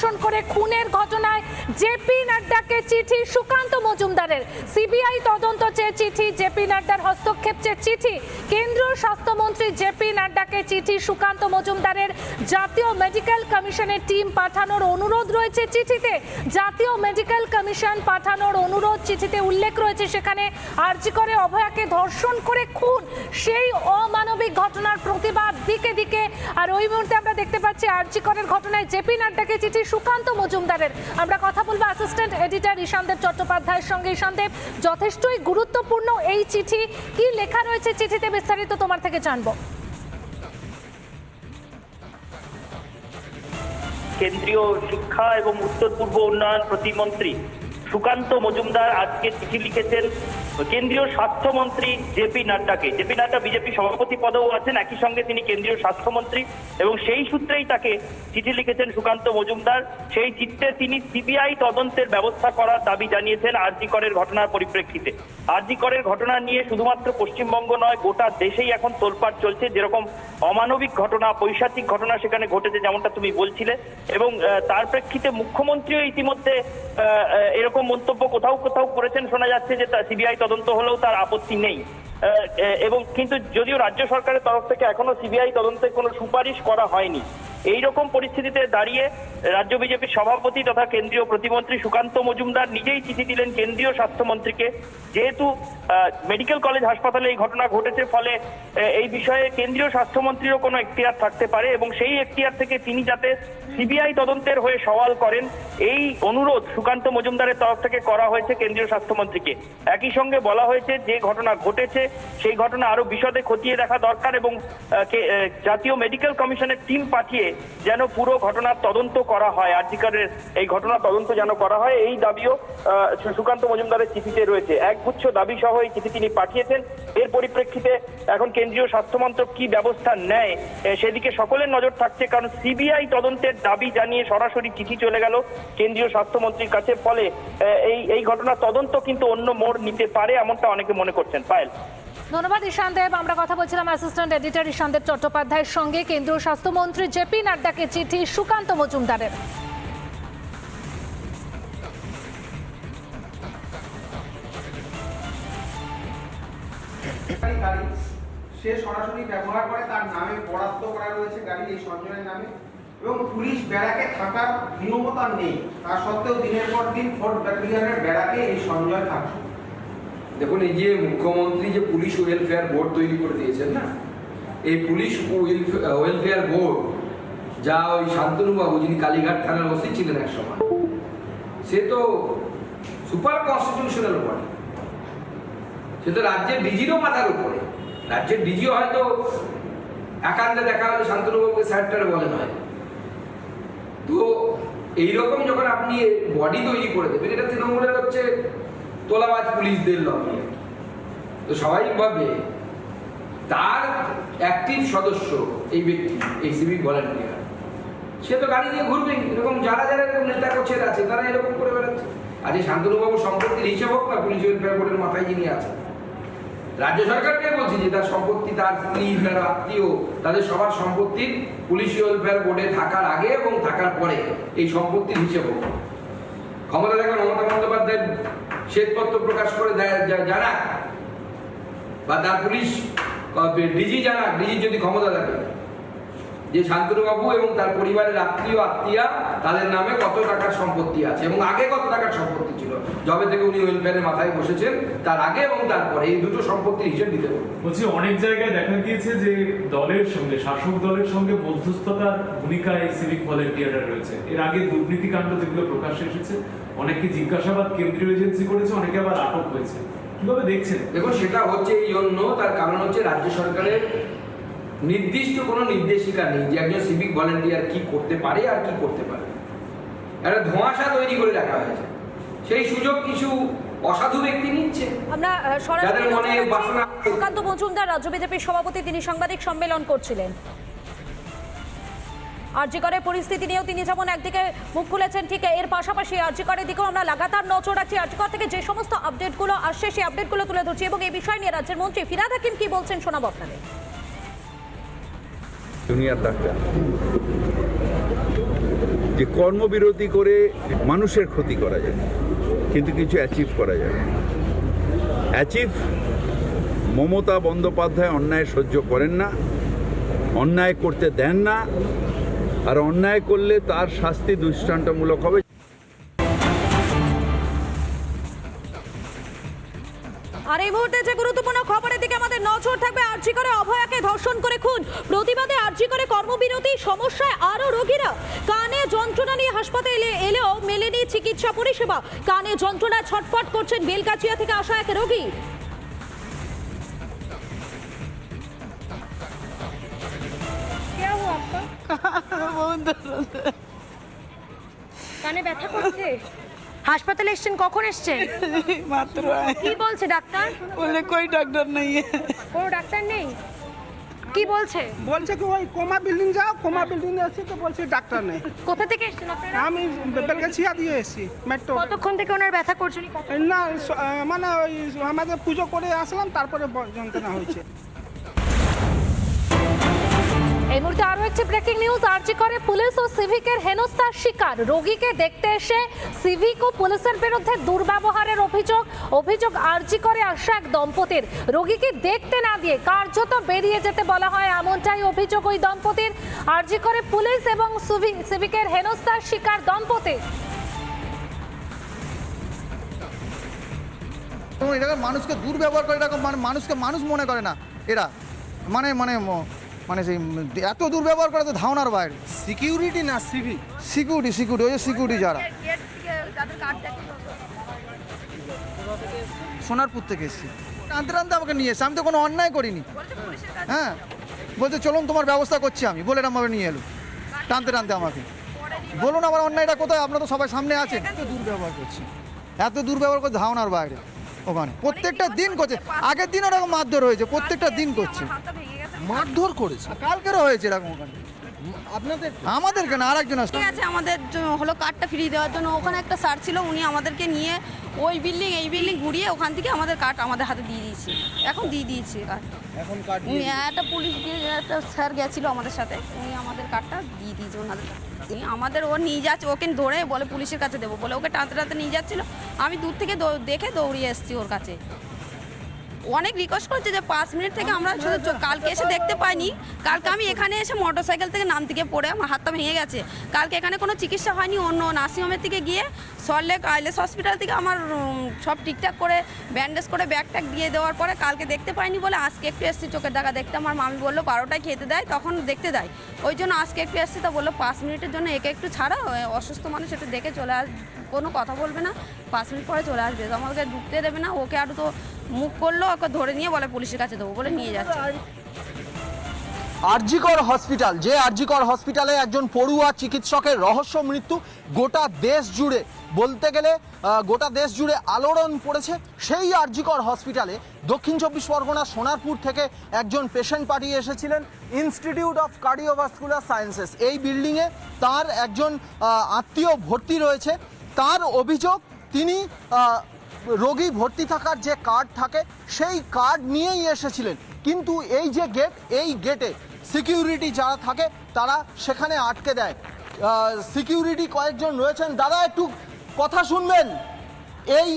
ধর্ষণ করে খুনের ঘটনায় জেপি নাড্ডাকে চিঠি সুকান্ত মজুমদারের। সিবিআই তদন্ত চেয়ে চিঠি, জেপি নাড্ডার হস্তক্ষেপ চেয়ে চিঠি। কেন্দ্রীয় স্বাস্থ্যমন্ত্রী জেপি নাড্ডাকে চিঠি সুকান্ত মজুমদারের। জাতীয় মেডিকেল কমিশনের টিম পাঠানোর অনুরোধ রয়েছে চিঠিতে। জাতীয় মেডিকেল কমিশন পাঠানোর অনুরোধ চিঠিতে উল্লেখ রয়েছে সেখানে। আর্জি করে অভয়াকে ধর্ষণ করে খুন। সেই অমানবিক ঘটনার প্রতিবাদ দিকে দিকে। আর ওই মুহূর্তে আমরা দেখতে পাচ্ছি আর্জি করের ঘটনায় জেপি নাড্ডাকে চিঠি সুকান্ত মজুমদারের। আমরা কথা বলব অ্যাসিস্ট্যান্ট এডিটর ঈশানদেব চট্টোপাধ্যায়ের সঙ্গে। ঈশানদেব যথেষ্টই গুরুত্বপূর্ণ এই চিঠি। কি লেখা রয়েছে চিঠিতে বিস্তারিত তোমার থেকে জানব। কেন্দ্রীয় শিক্ষা এবং উত্তর পূর্ব উন্নয়ন প্রতিমন্ত্রী সুকান্ত মজুমদার আজকে চিঠি লিখেছেন কেন্দ্রীয় স্বাস্থ্যমন্ত্রী জেপি নাড্ডাকে। জেপি নাড্ডা বিজেপি সভাপতি পদেও আছেন একই সঙ্গে তিনি কেন্দ্রীয় স্বাস্থ্যমন্ত্রী এবং সেই সূত্রেই তাকে চিঠি লিখেছেন সুকান্ত মজুমদার। সেই চিত্রে তিনি সিবিআই তদন্তের ব্যবস্থা করার দাবি জানিয়েছেন আরজিকরের ঘটনার পরিপ্রেক্ষিতে। আরজিকরের ঘটনা নিয়ে শুধুমাত্র পশ্চিমবঙ্গ নয় গোটা দেশেই এখন তোলপাড় চলছে। যেরকম অমানবিক ঘটনা পৈশাচিক ঘটনা সেখানে ঘটেছে যেমনটা তুমি বলছিলে এবং তার প্রেক্ষিতে মুখ্যমন্ত্রীও ইতিমধ্যে আহ, এরকম মন্তব্য কোথাও কোথাও করেছেন, শোনা যাচ্ছে যে সিবিআই তদন্ত হলেও তার আপত্তি নেই। এবং কিন্তু যদিও রাজ্য সরকারের তরফ থেকে এখনও সিবিআই তদন্তের কোনো সুপারিশ করা হয়নি। এই রকম পরিস্থিতিতে দাঁড়িয়ে রাজ্য বিজেপির সভাপতি তথা কেন্দ্রীয় প্রতিমন্ত্রী সুকান্ত মজুমদার নিজেই চিঠি দিলেন কেন্দ্রীয় স্বাস্থ্যমন্ত্রীকে। যেহেতু মেডিকেল কলেজ হাসপাতালে এই ঘটনা ঘটেছে, ফলে এই বিষয়ে কেন্দ্রীয় স্বাস্থ্যমন্ত্রীরও কোনো এখতিয়ার থাকতে পারে এবং সেই এখতিয়ার থেকে তিনি যাতে সিবিআই তদন্তের হয়ে সওয়াল করেন, এই অনুরোধ সুকান্ত মজুমদারের তরফ থেকে করা হয়েছে কেন্দ্রীয় স্বাস্থ্যমন্ত্রীকে। একই সঙ্গে বলা হয়েছে যে ঘটনা ঘটেছে, সেই ঘটনা আরও বিশদে খতিয়ে দেখা দরকার এবং জাতীয় মেডিকেল কমিশনের টিম পাঠিয়ে যেন পুরো ঘটনার তদন্ত করা হয় আর্জিকারের এই ঘটনার তদন্ত যেন করা হয়, এই দাবিও সুকান্ত মজুমদারের চিঠিতে রয়েছে। একগুচ্ছ দাবি সহ এই চিঠি তিনি পাঠিয়েছেন। এর পরিপ্রেক্ষিতে এখন কেন্দ্রীয় স্বাস্থ্যমন্ত্রক কি ব্যবস্থা নেয় সেদিকে সকলের নজর থাকছে, কারণ সিবিআই তদন্তের দাবি জানিয়ে সরাসরি চিঠি চলে গেল কেন্দ্রীয় স্বাস্থ্যমন্ত্রীর কাছে। ফলে এই এই ঘটনার তদন্ত কিন্তু অন্য মোড় নিতে পারে, এমনটা অনেকে মনে করছেন। পায়েল। ধন্যবাদ ঈশানদেব আমরা কথা বলছিলাম অ্যাসিস্ট্যান্ট এডিটর ঈশানদেব চট্টোপাধ্যায়ের সঙ্গে। কেন্দ্রীয় স্বাস্থ্যমন্ত্রী জেপি নাড্ডাকে চিঠি সুকান্ত মজুমদারের। সে সরাসরি ব্যবহার করে, তার নামে বরাদ্দ করা রয়েছে গাড়ি এই সঞ্জয়ের নামে। এবং পুলিশ ব্যারাকে থাকার নিয়মও তার নেই। তা সত্ত্বেও দিনের পর দিন ফোর্ট ব্যাটালিয়নের ব্যারাকে এই সঞ্জয় থাকছে। দেখুন, এই যে মুখ্যমন্ত্রী যে পুলিশ ওয়েলফেয়ার বোর্ড তৈরি করে দিয়েছেন না, এই পুলিশ ওয়েলফেয়ার বোর্ড যা ওই শান্তনুবাবু যিনি কালীঘাট থানার ওসি ছিলেন এক সময়, সে তো সুপার কনস্টিটিউশনাল বডি সে তো রাজ্যের ডিজিরও মাথার উপরে। রাজ্যের ডিজিও হয়তো একান্তে দেখা হলে শান্তনুবাবুকে স্যারটার বলে হয় তো এইরকম যখন আপনি বডি তৈরি করে দেবেন, এটা তৃণমূলের হচ্ছে তোলাবাজ পুলিশদের লবি। তো স্বাভাবিকভাবে তার অ্যাক্টিভ সদস্য এই ব্যক্তি, এই সিভিক ভলান্টিয়ার সে তো গাড়ি নিয়ে ঘুরবে, এরকম যারা যারা এরকম নেতা কোচের আছে, তারা এরকম করে বেড়াচ্ছে। আজ এই শান্তনুবাবু সম্পত্তির হিসাব হোক না পুলিশ ওয়েলফেয়ার বোর্ডের মাথায় যিনি আছেন, রাজ্য সরকারকে বলছি যে তার সম্পত্তি, তার স্ত্রী, তার আত্মীয়, তাদের সবার সম্পত্তির পুলিশ ওয়েলফেয়ার বোর্ডে থাকার আগে এবং থাকার পরে এই সম্পত্তির হিসেব হোক। ক্ষমতা থাকবে মমতা বন্দ্যোপাধ্যায় শ্বেতপত্র প্রকাশ করে জানাক। বা তার পুলিশ ডিজি জানাক ডিজি যদি ক্ষমতা থাকে। যে শান্তনুবাবু এবং তার পরিবারের আত্মীয় আত্মীয়া তাদের নামে কত টাকার সম্পত্তি আছে এবং আগে কত টাকার সম্পত্তি ছিল? যবে থেকে উনি ওয়েলফেয়ারের মাথায় বসেছেন তার আগে এবং তারপরে এই দুটো সম্পত্তির হিসেব দিতে হবে। বলছি অনেক জায়গায় দেখা গিয়েছে যে দলের সঙ্গে শাসক দলের সঙ্গে মধ্যস্থতার ভূমিকা এই সিভিক ভলেন্টিয়াররা রয়েছে। এর আগে দুর্নীতিকাণ্ড যেগুলো প্রকাশ্যে এসেছে অনেকে জিজ্ঞাসাবাদ কেন্দ্রীয় এজেন্সি করেছে অনেকে আবার আটক হয়েছে। কীভাবে দেখছেন? দেখুন সেটা হচ্ছে এই জন্য তার কারণ হচ্ছে রাজ্য সরকারের নির্দিষ্ট কোনো নির্দেশিকা নেই যে একজন সিভিক ভলেন্টিয়ার কি করতে পারে আর কি করতে পারে। একটা ধোঁয়াশা তৈরি করে রাখা হয়েছে। সেই সুযোগ কিছু অসাধু ব্যক্তি নিচ্ছে। আমরা সরাসরি সুকান্ত মজুমদার রাজ্য বিজেপির সভাপতি তিনি সাংবাদিক সম্মেলন করছিলেন। আর্যিকরের পরিস্থিতি নিয়েও তিনি যেমন একদিকে মুখ খুলেছেন ঠিক এর পাশাপাশি আর্যিকরের দিকেও আমরা লাগাতার নজর রাখছি। আর্যিকর থেকে যে সমস্ত আপডেটগুলো আসছে সেই আপডেটগুলো তুলে ধরছি এবং এই বিষয় নিয়ে রাজ্যের মন্ত্রী ফিরাদ হাকিম কি বলছেন শোনাবো আপনাদের। Junior doctor. যে কর্মবিরতি করে মানুষের ক্ষতি করা যায়, কিন্তু কিছু অ্যাচিভ করা যায় অ্যাচিভ মমতা বন্দ্যোপাধ্যায় অন্যায় সহ্য করেন না, অন্যায় করতে দেন না, আর অন্যায় করলে তার শাস্তি দৃষ্টান্তমূলক হবে। আর এই মুহূর্তে যে গুরুত্বপূর্ণ খবরের দিকে আমাদের নজর থাকবে আরজি করে অভয়াকে ধর্ষণ করে খুন। প্রতিবাদে আরজি করে কর্মবিরতি সমস্যায় আরও রোগীরা। কানে যন্ত্রণা নিয়ে হাসপাতালে এলেও মেলেনি চিকিৎসা পরিষেবা। কানে যন্ত্রণা ছটফট করছেন বেলগাছিয়া থেকে আসা এক রোগী। কানে ব্যথা করছে? হাসপাতালে এসছেন? কখন এসছে মাত্র। কি বলছে ডাক্তার? বলে কই ডাক্তার নেই? কোনো ডাক্তার নেই? কি বলছে? বলছে কি ওই কোমা বিল্ডিং যাও কোমা বিল্ডিং এ আছে তো বলছে ডাক্তার নেই। কোথা থেকে এসেছেন আপনারা? আমি বেলগাছিয়া দিয়ে এসেছি মেট্রো। কতক্ষণ থেকে ওনার ব্যথা করছেন না মানে ওই আমাদের পুজো করে আসলাম তারপরে যন্ত্রণা হয়েছে। এই মুহূর্তে আরও একটি ব্রেকিং নিউজ আরজি করে পুলিশ ও সিভিকের হেনস্থার শিকার। রোগীকে দেখতে এসে সিভিক ও পুলিশের বিরুদ্ধে দুর্ব্যবহারের অভিযোগ অভিযোগ আরজি করে আসা এক দম্পতির। রোগীকে দেখতে না দিয়ে কার্যত বেরিয়ে যেতে বলা হয়, এমনটাই অভিযোগ ওই দম্পতির। আরজি করে পুলিশ এবং সিভি- সিভিকের হেনস্থার শিকার দম্পতি এরকম মানুষকে দুর্ব্যবহার করে, এরকম মানে মানুষকে মানুষ মনে করে না, এরা। মানে মানে মানে সেই এত দুর্ব্যবহার করে তো ধারণার বাইরে। সিকিউরিটি না সিভিক সিকিউরিটি সিকিউরিটি ওই যে সিকিউরিটি যারা। সোনারপুর থেকে এসেছি। টানতে টানতে আমাকে নিয়ে এসে আমি তো কোনো অন্যায় করিনি। হ্যাঁ? বলছে চলুন তোমার ব্যবস্থা করছি আমি। বলে এরমভাবে নিয়ে এলো। টানতে টানতে আমাকে। বলুন আমার অন্যায়টা কোথায়? আপনারা তো সবাই সামনে আছে এত দুর্ব্যবহার করছি। এত দুর্ব্যবহার করছে ধারণার বাইরে। ওখানে। প্রত্যেকটা দিন করছে। আগের দিন ওরকম মারধর হয়েছে। প্রত্যেকটা দিন করছে। মারধর করেছে। কালকেরও হয়েছে এরকম ওখানে। আপনাদের? আমাদেরকে না আরেকজন আসছে ঠিক আছে আমাদের জ- হলো কার্ডটা ফিরিয়ে দেওয়ার জন্য। ওখানে একটা স্যার ছিল উনি আমাদেরকে নিয়ে ওই বিল্ডিং এই বিল্ডিং ঘুরিয়ে ওখান থেকে আমাদের কার্ড আমাদের হাতে দিয়ে দিয়েছে। এখন দিয়ে দিয়েছে কার্ড। এখন কার্ড উনি একটা পুলিশ গিয়ে একটা স্যার গেছিল আমাদের সাথে। উনি আমাদের কার্ডটা দিয়ে দিয়েছে ওনাদের। উনি আমাদের ও নিয়ে যাচ্ছে ওকে ধরে বলে পুলিশের কাছে দেবো। বলে ওকে টানতে টানতে নিয়ে যাচ্ছিল। আমি দূর থেকে দৌ- দেখে দৌড়িয়ে এসেছি ওর কাছে। অনেক রিকোয়েস্ট করছে যে পাঁচ মিনিট থেকে আমরা শুধু কালকে এসে দেখতে পাইনি। কালকে আমি এখানে এসে মোটরসাইকেল থেকে নাম থেকে পড়ে আমার হাতটা ভেঙে গেছে। কালকে এখানে কোনো চিকিৎসা হয়নি, অন্য নার্সিংহোমের থেকে গিয়ে সল্টলেক আইলেস হসপিটাল থেকে আমার সব ঠিকঠাক করে ব্যান্ডেজ করে ব্যাগ ট্যাগ দিয়ে দেওয়ার পরে কালকে দেখতে পাইনি বলে আজকে একটু এসেছি চোখের টাকা দেখতে। আমার মামি বলল বারোটায় খেতে দেয়, তখন দেখতে দেয়। ওই জন্য আজকে একটু এসেছি তা বলল, পাঁচ মিনিটের জন্য একে একটু ছাড়া অসুস্থ মানুষ একটু দেখে চলে আস কোনো কথা বলবে না, পাঁচ মিনিট পরে চলে আসবে। আমাকে ঢুকতে দেবে না, ওকে আরও তো মুখ করল, ওকে ধরে নিয়ে বলে পুলিশের কাছে দেবো বলে নিয়ে যাচ্ছে। আরজিকর হসপিটাল, যে আরজিকর হসপিটালে একজন পড়ুয়া চিকিৎসকের রহস্য মৃত্যু গোটা দেশ জুড়ে। বলতে গেলে গোটা দেশ জুড়ে আলোড়ন পড়েছে সেই আরজিকর হসপিটালে। দক্ষিণ চব্বিশ পরগনা, সোনারপুর থেকে একজন পেশেন্ট পাঠিয়ে এসেছিলেন ইনস্টিটিউট অফ কার্ডিওভাস্কুলার সায়েন্সেস এই বিল্ডিংয়ে তার একজন আত্মীয় ভর্তি রয়েছে। তার অভিযোগ, তিনি রোগী ভর্তি থাকার যে কার্ড থাকে, সেই কার্ড নিয়েই এসেছিলেন। কিন্তু এই যে গেট এই গেটে সিকিউরিটি যারা থাকে, তারা সেখানে আটকে দেয়। সিকিউরিটি কয়েকজন রয়েছেন। দাদা, একটু কথা শুনবেন? এই